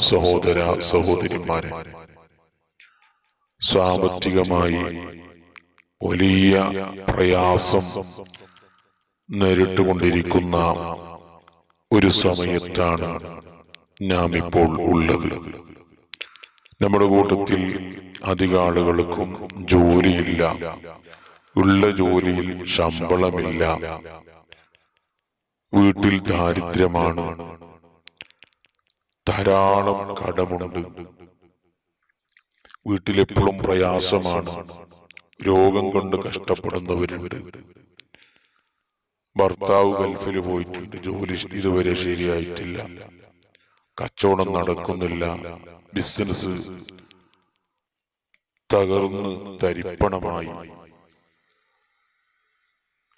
സഹോദര സഹോദരിമാരെ സാമ്പത്തികമായി വലിയ പ്രയാസം നേരിട്ടുകൊണ്ടിരിക്കുന്ന ഒരു സമയത്താണ് നാം ഇപ്പോൾ ഉള്ളത്. നമ്മുടെ കൂട്ടത്തിൽ അധിക ആളുകൾക്കും ജോലിയില്ല. ഉള്ള ജോലിയിൽ ശമ്പളമില്ല. വീട്ടിൽ ദാരിദ്ര്യമാണ്. ധാരാളം കടമുണ്ട്. വീട്ടിലെപ്പോഴും പ്രയാസമാണ്. രോഗം കൊണ്ട് കഷ്ടപ്പെടുന്നവരുണ്ട് ഭർത്താവ് ഗൾഫിൽ പോയിട്ടുണ്ട്. ജോലി ഇതുവരെ ശരിയായിട്ടില്ല. കച്ചവടം നടക്കുന്നില്ല. ബിസിനസ് തകർന്ന് തരിപ്പണമായി.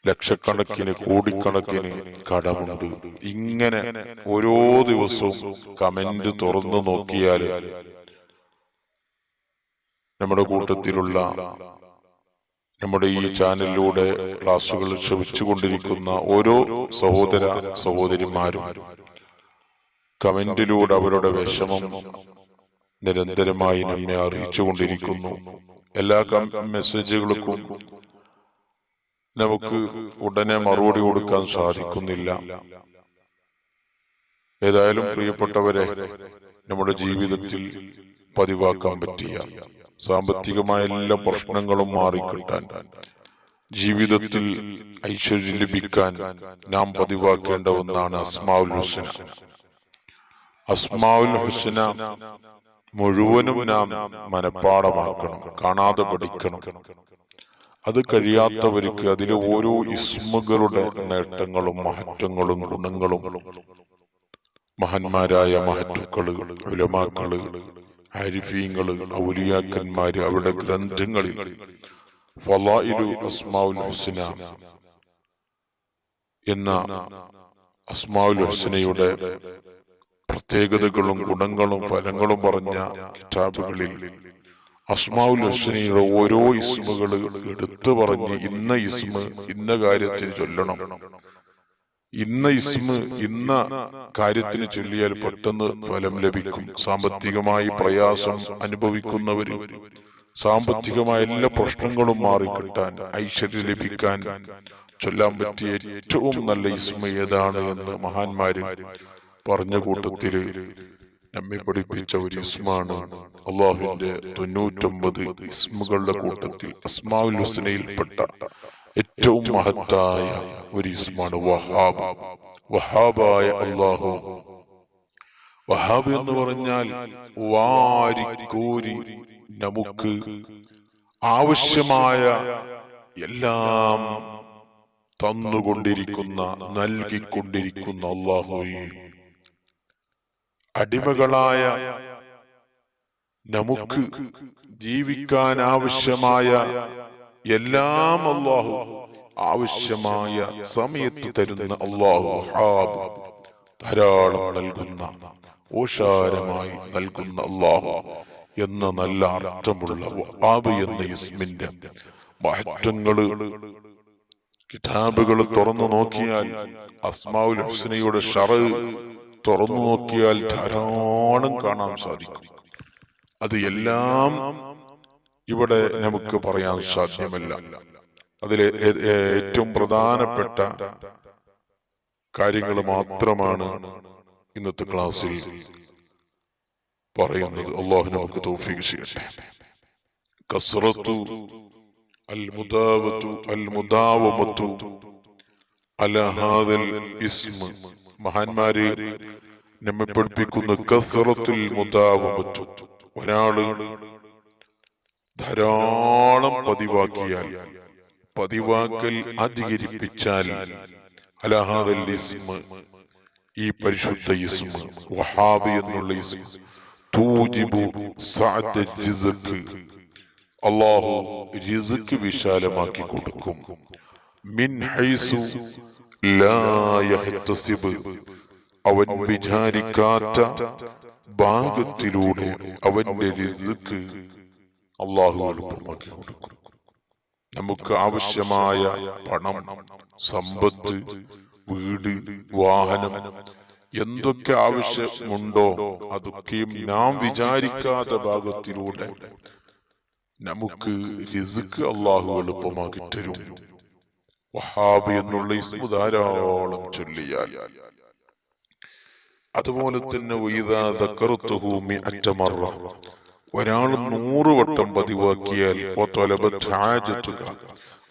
ലക്ഷക്കണക്കിന് കോടിക്കണക്കിന് കടമുണ്ട്. ഇങ്ങനെ ഓരോ ദിവസവും കമന്റ് തുറന്നു നോക്കിയാൽ നമ്മുടെ കൂട്ടത്തിലുള്ള നമ്മുടെ ഈ ചാനലിലൂടെ ക്ലാസ്സുകൾ ശ്രമിച്ചുകൊണ്ടിരിക്കുന്ന ഓരോ സഹോദര സഹോദരിമാരും കമന്റിലൂടെ അവരുടെ വിഷമം നിരന്തരമായി നമ്മെ അറിയിച്ചുകൊണ്ടിരിക്കുന്നു. എല്ലാ മെസ്സേജുകൾക്കും നമുക്ക് ഉടനെ മറുപടി കൊടുക്കാൻ സാധിക്കുന്നില്ല. ഏതായാലും പ്രിയപ്പെട്ടവരെ നമ്മുടെ ജീവിതത്തിൽ പതിവാക്കാൻ പറ്റിയ സാമ്പത്തികമായ എല്ലാ പ്രശ്നങ്ങളും മാറിക്കിട്ടാൻ ജീവിതത്തിൽ ഐശ്വര്യം ലഭിക്കാൻ നാം പതിവാക്കേണ്ട ഒന്നാണ് അസ്മാവുൽ ഹുസന. അസ്മാവുൽ ഹുസന മുഴുവനും നാം മനഃപ്പാടമാക്കണം കാണാതെ പഠിക്കണം. അത് കഴിയാത്തവർക്ക് അതിലെ ഓരോ ഇസ്മുകളുടെ നേട്ടങ്ങളും മഹത്വങ്ങളും ഗുണങ്ങളും മഹന്മാരായ മഹത്വക്കൾ ഉലമാക്കൾ ഹരിഫീങ്ങൾ ഔലിയാക്കന്മാര് അവരുടെ ഗ്രന്ഥങ്ങളിൽ ഫലായിലു ഹുസ്ന എന്ന അസ്മാവുൽ ഹുസ്നയുടെ പ്രത്യേകതകളും ഗുണങ്ങളും ഫലങ്ങളും പറഞ്ഞ കിതാബുകളിൽ അസ്മാഉൽ ഹുസ്നയുടെ ഓരോ ഇസ്മുകൾ എടുത്തു പറഞ്ഞ് ഇന്ന ഇസ്മ ഇന്ന കാര്യത്തിന് ചൊല്ലണം. ഇന്ന ഇസ്മ ഇന്ന കാര്യത്തിന് ചൊല്ലിയാൽ പെട്ടെന്ന് ഫലം ലഭിക്കും. സാമ്പത്തികമായി പ്രയാസം അനുഭവിക്കുന്നവര് സാമ്പത്തികമായ എല്ലാ പ്രശ്നങ്ങളും മാറിക്കിട്ടാൻ ഐശ്വര്യം ലഭിക്കാൻ ചൊല്ലാൻ പറ്റിയ ഏറ്റവും നല്ല ഇസ്മ ഏതാണ് എന്ന് മഹാന്മാര് പറഞ്ഞ കൂട്ടത്തിൽ നമ്മെ പഠിപ്പിച്ച ഒരു ഇസ്മാണ്. അള്ളാഹുവിന്റെ തൊണ്ണൂറ്റൊമ്പത് ഇസ്മുകളുടെ കൂട്ടത്തിൽ അസ്മാവുൽ ഹുസ്നയിൽപ്പെട്ട ഏറ്റവും മഹത്തായ ഒരു ഇസ്മാണ് വഹാബ്. വഹാബായ അള്ളാഹു. വഹാബ് എന്ന് പറഞ്ഞാൽ വാരിക്കോരി നമുക്ക് ആവശ്യമായ എല്ലാം തന്നുകൊണ്ടിരിക്കുന്ന നൽകിക്കൊണ്ടിരിക്കുന്ന അള്ളാഹുയെ അടിമകളായ നമുക്ക് ജീവിക്കാൻ ആവശ്യമായ എല്ലാം അള്ളാഹു ആവശ്യമായ സമയത്ത് തരുന്ന അള്ളാഹു ധാരാളം നൽകുന്ന ഓഷാരമായി നൽകുന്ന അള്ളാഹു എന്ന നല്ല അർത്ഥമുള്ള ആബ് എന്ന ഇസ്മിന്റെ മാറ്റങ്ങൾ കിതാബുകൾ തുറന്നു നോക്കിയാൽ അസ്മാവുൽ ഹുസ്നയുടെ ഷറ് തുറന്നു നോക്കിയാൽ ധാരാളം കാണാൻ സാധിക്കും. അത് എല്ലാം ഇവിടെ നമുക്ക് പറയാൻ സാധ്യമല്ല. അതിലെ ഏറ്റവും പ്രധാനപ്പെട്ട കാര്യങ്ങൾ മാത്രമാണ് ഇന്നത്തെ ക്ലാസ്സിൽ പറയുന്നത്. അള്ളാഹു നമുക്ക് ചെയ്യട്ടെ. കസ്റത്തു അൽ മുദാവത്തു അൽ മുദാവമത്തു അല ഹാദൽ ഇസ്മ. മഹാന്മാരെ നമ്മെ പഠിപ്പിക്കുന്ന കസറത്തുൽ മുദാവമത്തു ഒരാൾ ധാരാളം പതിവാക്കിയാൽ പതിവാക്കൽ അധികരിപ്പിച്ചാൽ അലഹാദൽ ഇസ്മ ഈ പരിശുദ്ധ ഇസ്മ വഹാബി എന്നുള്ള ഇസ്മ തൂജിബു സഅദ റിസ്ക് അല്ലാഹു റിസ്ക് വിശാലമാക്കി കൊടുക്കും. അവൻ വിചാരിക്കാത്ത ഭാഗത്തിലൂടെ അവന്റെ റിസ്ക് അള്ളാഹു എളുപ്പമാക്കി കൊടുക്കും നമുക്ക് ആവശ്യമായ പണം സമ്പത്ത് വീട് വാഹനം എന്തൊക്കെ ആവശ്യമുണ്ടോ അതൊക്കെയും നാം വിചാരിക്കാത്ത ഭാഗത്തിലൂടെ നമുക്ക് റിസ്ക് അള്ളാഹു എളുപ്പമാക്കി തരും. വഹാബ് എന്നുള്ള ഇസ്മു ധാരാളം ചൊല്ലിയാൽ. അതുപോലെ തന്നെ ഒരാൾ നൂറ് വട്ടം പതിവാക്കിയാൽ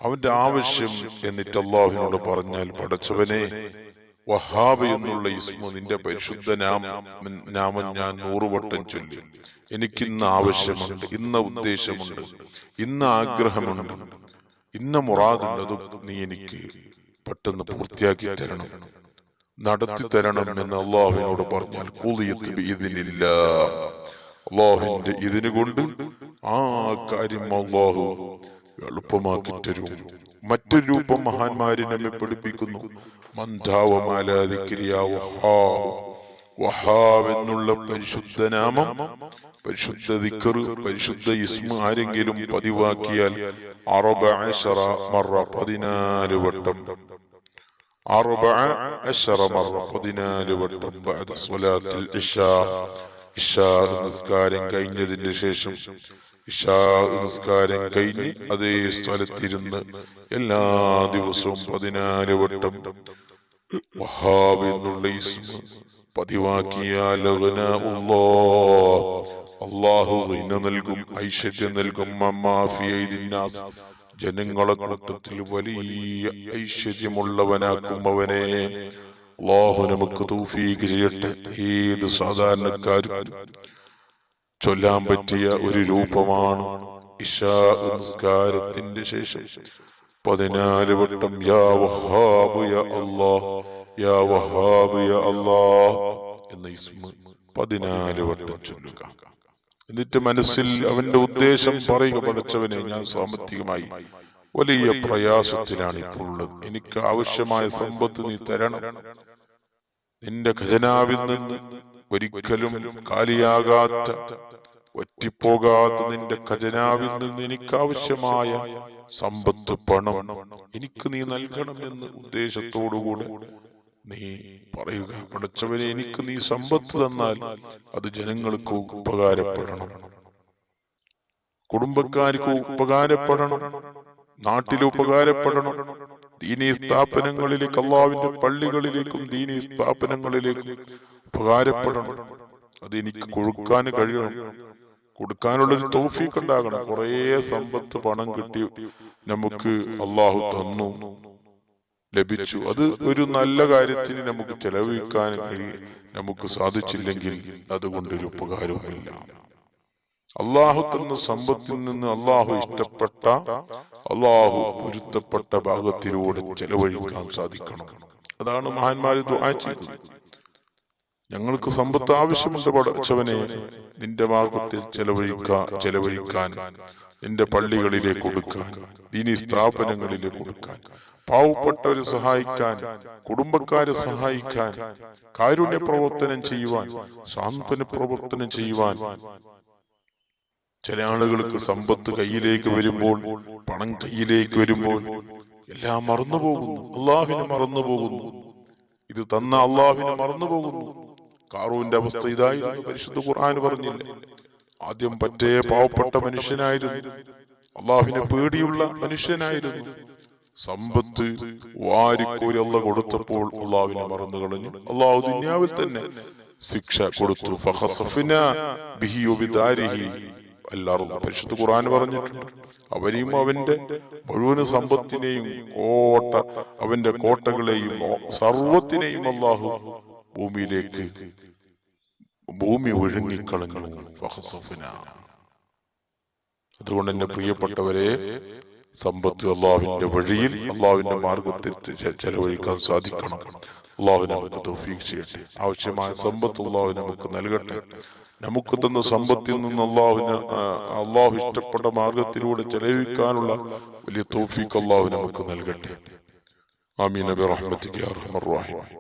അവന്റെ ആവശ്യം എന്നിട്ട് അള്ളാഹുവിനോട് പറഞ്ഞാൽ പടച്ചവനെ വഹാബ് എന്നുള്ള ഇസ്മു നിന്റെ പരിശുദ്ധ നാമ നാമം ഞാൻ നൂറ് വട്ടം ചൊല്ലി. എനിക്കിന്ന് ആവശ്യമുണ്ട് ഇന്ന ഉദ്ദേശമുണ്ട് ഇന്ന് ആഗ്രഹമുണ്ട്. ഇന്ന മുറാദുള്ളതും നീ എനിക്ക് പെട്ടെന്ന് പൂർത്തിയാക്കി തരണം. നടത്തി തരണം എന്ന് അള്ളാഹുവിനോട് പറഞ്ഞാൽ ഇതിനില്ല അള്ളാഹുവിന്റെ ഇതിന് കൊണ്ട് ആ കാര്യം അള്ളാഹു എളുപ്പമാക്കി തരും. മറ്റൊരു രൂപം മഹാന്മാരെ നമ്മെ പഠിപ്പിക്കുന്നു. വഹാവ് എന്നുള്ള പരിശുദ്ധ നാമം പരിശുദ്ധ ദിക്കർ പരിശുദ്ധ ഇസ്മ ആരെങ്കിലും പതിവാക്കിയാൽ അറബഅശറ മറ പതിനാല് വട്ടം. അറബ അശറ മറ പതിനാല് വട്ടം. സ്വലാത്തിൽ ഇശാ ഇശാ നിസ്കാരം കഴിഞ്ഞതിന് ശേഷം ഇശാ നിസ്കാരം കഴിഞ്ഞ് അതേ സ്ഥലത്തിരുന്ന് എല്ലാ ദിവസവും പതിനാല് വട്ടം വഹാബ് എന്നുള്ള ഇസ്മ പതിവാക്കിയാൽ അള്ളാഹു ഇന നൽകും ഐശ്വര്യം നൽകും. ജനങ്ങളെ കൂട്ടത്തിൽ വലിയ ഐശ്വര്യമുള്ളവനാക്കും അവനെ. അള്ളാഹു നമുക്ക് തൂഫീക്ക് ചെയ്യട്ടെ ഏത് സാധാരണക്കാരും. ചൊല്ലാൻ പറ്റിയ ഒരു രൂപമാണ് ഇഷാ നിസ്കാരത്തിന്റെ ശേഷം. പതിനാല് വട്ടം യാ വഹാബ് യാ അല്ലാഹ് യാ വഹാബ് യാ അല്ലാഹ് എന്ന ഇസ്മ പതിനാല് വട്ടം ചൊല്ലുക. എന്നിട്ട് മനസ്സിൽ അവന്റെ ഉദ്ദേശം പറയുക പഠിച്ചവനെ ഞാൻ സാമ്പത്തികമായി വലിയ പ്രയാസത്തിലാണ് ഇപ്പോൾ എനിക്ക് ആവശ്യമായ സമ്പത്ത് നീ തരണം. നിന്റെ ഖജനാവിൽ നിന്ന് ഒരിക്കലും കാലിയാകാത്ത ഒറ്റിപ്പോകാത്ത നിന്റെ ഖജനാവിൽ നിന്ന് എനിക്ക് ആവശ്യമായ സമ്പത്ത് പണം എനിക്ക് നീ നൽകണം എന്ന് ഉദ്ദേശത്തോടുകൂടെ നീ പറയുക പഠിച്ചവനെ എനിക്ക് നീ സമ്പത്ത് തന്നാൽ അത് ജനങ്ങൾക്ക് ഉപകാരപ്പെടണം. കുടുംബക്കാർക്ക് ഉപകാരപ്പെടണം. നാട്ടിൽ ഉപകാരപ്പെടണം. ദീനീ സ്ഥാപനങ്ങളിലേക്ക് അള്ളാവിന്റെ പള്ളികളിലേക്കും ദീനീ സ്ഥാപനങ്ങളിലേക്കും ഉപകാരപ്പെടണം. അത് എനിക്ക് കൊടുക്കാൻ കഴിയണം. കൊടുക്കാനുള്ളൊരു തോഫീക്ക് ഉണ്ടാകണം. കുറേ സമ്പത്ത് പണം കിട്ടി നമുക്ക് അള്ളാഹു തന്നു. ലഭിച്ചു. അത് ഒരു നല്ല കാര്യത്തിന് നമുക്ക് ചെലവഴിക്കാൻ നമുക്ക് സാധിച്ചില്ലെങ്കിൽ അതുകൊണ്ടൊരു ഉപകാരവുമില്ല. അള്ളാഹു തന്ന സമ്പത്തിൽ നിന്ന് അള്ളാഹു ഇഷ്ടപ്പെട്ട അള്ളാഹു പൊരുത്തപ്പെട്ട ഭാഗത്തിലൂടെ ചെലവഴിക്കാൻ സാധിക്കണം. അതാണ് മഹാന്മാര് ചെയ്തത്. ഞങ്ങൾക്ക് സമ്പത്ത് ആവശ്യമുണ്ട് പടച്ചവനെ നിന്റെ മാർഗത്തിൽ ചെലവഴിക്കാൻ ചെലവഴിക്കാൻ നിന്റെ പള്ളികളിലേക്ക് കൊടുക്കാൻ ദീനി സ്ഥാപനങ്ങളിലേക്ക് കൊടുക്കാൻ. പാവപ്പെട്ടവരെ സഹായിക്കാൻ കുടുംബക്കാരെ സഹായിക്കാൻ കാരുണ്യ പ്രവർത്തനം ചെയ്യുവാൻ സാന്ത്വന പ്രവർത്തനം ചെയ്യുവാൻ. ചില ആളുകൾക്ക് സമ്പത്ത് കയ്യിലേക്ക് വരുമ്പോൾ പണം കയ്യിലേക്ക് വരുമ്പോൾ എല്ലാം മറന്നു പോകുന്നു. മറന്നുപോകുന്നു മറന്നു പോകുന്നു. ഇത് തന്ന അള്ളാഹിനെ മറന്നു പോകുന്നു. കാറൂന്റെ അവസ്ഥ ഇതായിരുന്നു. പരിശുദ്ധ ഖുർആൻ പറഞ്ഞില്ല ആദ്യം പറ്റേ പാവപ്പെട്ട മനുഷ്യനായിരുന്നു. അള്ളാഹിനെ പേടിയുള്ള മനുഷ്യനായിരുന്നു. സമ്പത്ത് വാരിക്കോരി അല്ല കൊടുത്തപ്പോൾ അള്ളാഹുവിനെ മറന്നു കളഞ്ഞു. അള്ളാഹു ദുന്യാവിൽ തന്നെ ശിക്ഷ കൊടുത്തു. എല്ലാവരും പരിശുദ്ധ ഖുർആൻ പറഞ്ഞിട്ടുണ്ട്. അവനെയും അവന്റെ മുഴുവൻ സമ്പത്തിനെയും കോട്ട അവന്റെ കോട്ടകളെയും സർവത്തിനെയും അള്ളാഹു ഭൂമിയിലേക്ക് ഭൂമി ഒഴുങ്ങിക്കളഞ്ഞു. അതുകൊണ്ട് എന്റെ പ്രിയപ്പെട്ടവരെ സമ്പത്ത് അള്ളാഹുവിന്റെ വഴിയിൽ അള്ളാഹുവിന്റെ മാർഗത്തിൽ ചെലവഴിക്കാൻ സാധിക്കണം. അള്ളാഹു നമുക്ക് തൗഫീഖ് ചെയ്യട്ടെ. ആവശ്യമായ സമ്പത്ത് അള്ളാഹു നമുക്ക് നൽകട്ടെ. നമുക്ക് തന്ന സമ്പത്തിൽ നിന്ന് അള്ളാഹുവിന് അള്ളാഹു ഇഷ്ടപ്പെട്ട മാർഗത്തിലൂടെ ചെലവഴിക്കാനുള്ള വലിയ തൗഫീഖ് അള്ളാഹു നമുക്ക് നൽകട്ടെ. ആമീൻ. നബി റഹ്മത്തിക്ക് അർഹമർ റഹീം.